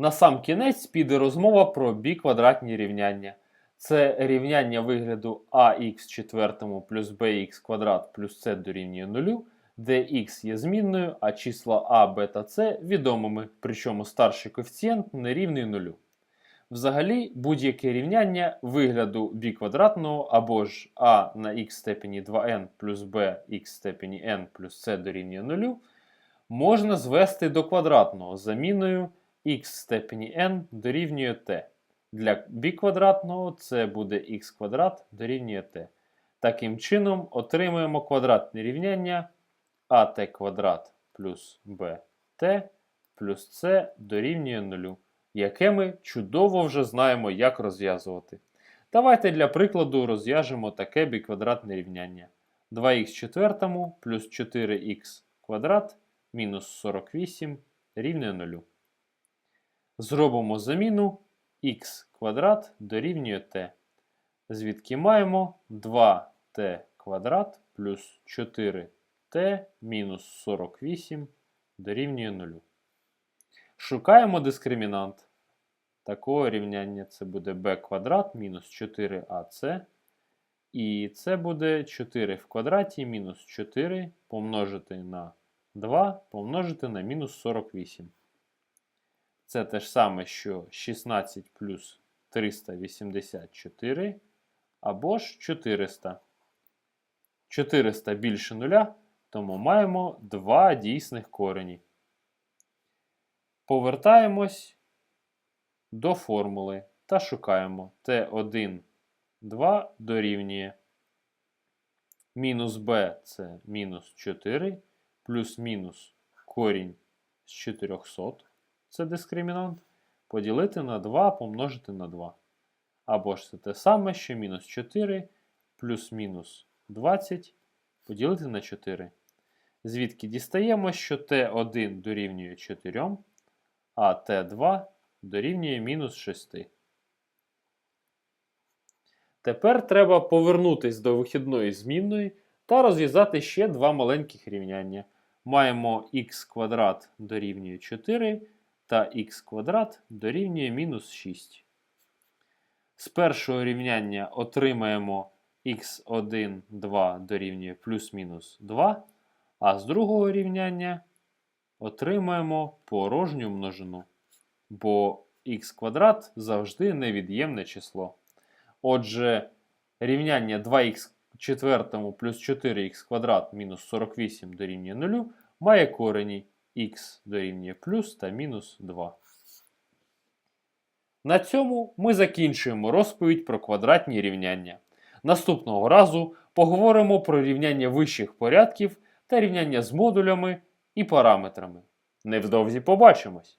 На сам кінець піде розмова про біквадратні рівняння. Це рівняння вигляду ax четвертому плюс bx квадрат плюс c дорівнює 0, де x є змінною, а числа a, b та c відомими, причому старший коефіцієнт не рівний нулю. Взагалі, будь-яке рівняння вигляду біквадратного або ж a на x степені 2n плюс b x степені n плюс c дорівнює 0 можна звести до квадратного заміною x в степені n дорівнює t. Для біквадратного це буде x квадрат дорівнює t. Таким чином, отримуємо квадратне рівняння at квадрат плюс bt плюс c дорівнює 0, яке ми чудово вже знаємо, як розв'язувати. Давайте для прикладу розв'яжемо таке біквадратне рівняння. 2х четвертому плюс 4х квадрат мінус 48 рівнює 0. Зробимо заміну х квадрат дорівнює t, звідки маємо 2t квадрат плюс 4t мінус 48 дорівнює 0. Шукаємо дискримінант такого рівняння. Це буде b квадрат мінус 4ac. І це буде 4 в квадраті мінус 4 помножити на 2 помножити на мінус 48. Це те ж саме, що 16 плюс 384 або ж 400. 400 більше нуля, тому маємо два дійсних корені. Повертаємось до формули та шукаємо t1, 2 дорівнює. Мінус b це мінус 4, плюс-мінус корінь з 400 це дискримінант, поділити на 2 помножити на 2. Або ж це те саме, що мінус 4 плюс-мінус 20 поділити на 4. Звідки дістаємо, що t1 дорівнює 4, а t2 дорівнює мінус 6. Тепер треба повернутися до вихідної змінної та розв'язати ще два маленьких рівняння. Маємо х квадрат дорівнює 4 та х квадрат дорівнює мінус 6. З першого рівняння отримаємо х1, 2 дорівнює плюс-мінус 2, а з другого рівняння отримаємо порожню множину, бо х квадрат завжди невід'ємне число. Отже, рівняння 2х четвертому плюс 4х квадрат мінус 48 дорівнює 0 має корені х дорівнює плюс та мінус 2. На цьому ми закінчуємо розповідь про квадратні рівняння. Наступного разу поговоримо про рівняння вищих порядків та рівняння з модулями і параметрами. Невдовзі побачимось!